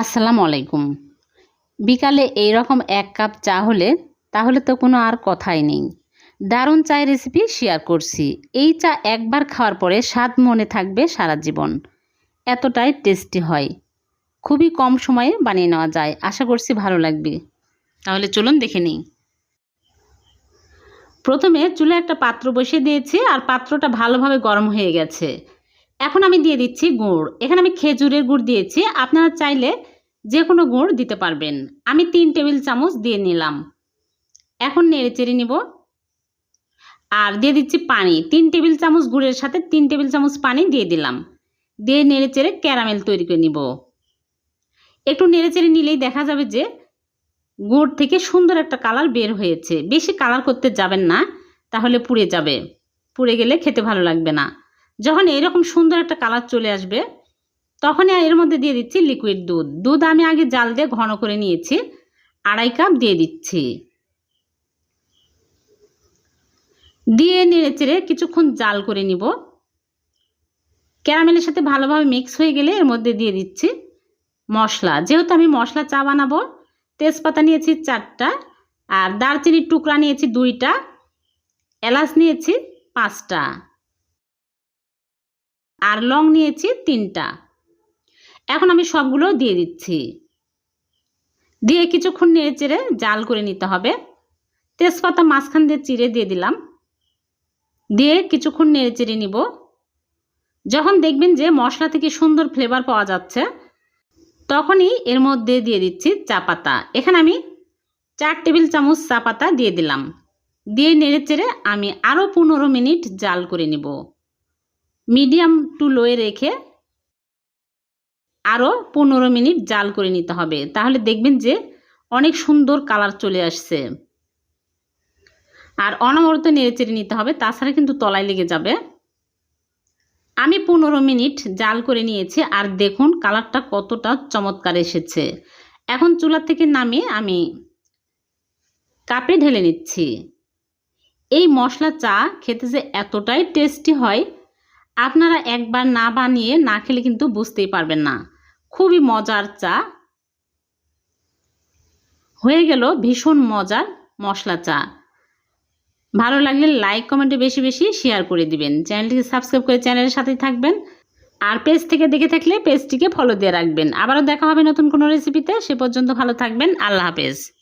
আসসালামু আলাইকুম। বিকালে এই রকম এক কাপ চা হলে তাহলে তো কোনো আর কথাই নেই। দারুণ চায়ের রেসিপি শেয়ার করছি। এই চা একবার খাওয়ার পরে স্বাদ মনে থাকবে সারা জীবন। এতটাই টেস্টি হয়। খুবই কম সময়ে বানিয়ে নেওয়া যায়। আশা করছি ভালো লাগবে। তাহলে চলুন দেখে নিই। প্রথমে চুলে একটা পাত্র বসিয়ে দিয়েছি আর পাত্রটা ভালোভাবে গরম হয়ে গেছে। এখন আমি দিয়ে দিচ্ছি গুড়। এখানে আমি খেজুরের গুড় দিয়েছি। আপনারা চাইলে যে কোনো গুড় দিতে পারবেন। আমি তিন টেবিল চামচ দিয়ে নিলাম। এখন নেড়ে চেড়ে নিব। আর দিয়ে দিচ্ছি পানি। তিন টেবিল চামচ গুড়ের সাথে তিন টেবিল চামচ পানি দিয়ে দিলাম। দিয়ে নেড়ে চেড়ে ক্যারামেল তৈরি করে নিব। একটু নেড়ে চেড়ে নিলেই দেখা যাবে যে গুড় থেকে সুন্দর একটা কালার বের হয়েছে। বেশি কালার করতে যাবেন না, তাহলে পুড়ে যাবে। পুড়ে গেলে খেতে ভালো লাগবে না। যখন এরকম সুন্দর একটা কালার চলে আসবে তখনই এর মধ্যে দিয়ে দিচ্ছি লিকুইড দুধ। দুধ আমি আগে জাল দিয়ে ঘন করে নিয়েছি। আড়াই কাপ দিয়ে দিচ্ছি। দিয়ে নেড়ে চেড়ে কিছুক্ষণ জাল করে নিব। ক্যারামেলের সাথে ভালোভাবে মিক্স হয়ে গেলে এর মধ্যে দিয়ে দিচ্ছি মশলা। যেহেতু আমি মশলা চা বানাবো, তেজপাতা নিয়েছি চারটা, আর দারচিনির টুকরা নিয়েছি দুইটা, এলাচ নিয়েছি পাঁচটা, আর লং নিয়েছি তিনটা। এখন আমি সবগুলো দিয়ে দিচ্ছি। দিয়ে কিছুক্ষণ নেড়ে চেড়ে জাল করে নিতে হবে। তেজপাতা মাঝখান দিয়ে চিড়ে দিয়ে দিলাম। দিয়ে কিছুক্ষণ নেড়ে চেড়ে নিব। যখন দেখবেন যে মশলা থেকে সুন্দর ফ্লেভার পাওয়া যাচ্ছে, তখনই এর মধ্যে দিয়ে দিচ্ছি চা পাতা। এখানে আমি চার টেবিল চামচ চা পাতা দিয়ে দিলাম। দিয়ে নেড়ে চেড়ে আমি আরও পনেরো মিনিট জাল করে নিব। মিডিয়াম টু লোয়ে রেখে আরও পনেরো মিনিট জাল করে নিতে হবে। তাহলে দেখবেন যে অনেক সুন্দর কালার চলে আসছে। আর অনবরত নেড়ে চেড়ে নিতে হবে, তাছাড়া কিন্তু তলায় লেগে যাবে। আমি পনেরো মিনিট জাল করে নিয়েছি, আর দেখুন কালারটা কতটা চমৎকার এসেছে। এখন চুলা থেকে নামিয়ে আমি কাপে ঢেলে নিচ্ছি। এই মশলা চা খেতে যে এতটাই টেস্টি হয়, আপনারা একবার না বানিয়ে না খেলে কিন্তু বুঝতেই পারবেন না। খুবই মজার চা। হয়ে গেল ভীষণ মজার মশলা চা। ভালো লাগলে লাইক কমেন্টে বেশি বেশি শেয়ার করে দিবেন। চ্যানেলটিকে সাবস্ক্রাইব করে চ্যানেলের সাথেই থাকবেন। আর পেজ থেকে দেখে থাকলে পেজটিকে ফলো দিয়ে রাখবেন। আবারও দেখা হবে নতুন কোনো রেসিপিতে সে পর্যন্ত ভালো থাকবেন। আল্লাহ হাফেজ।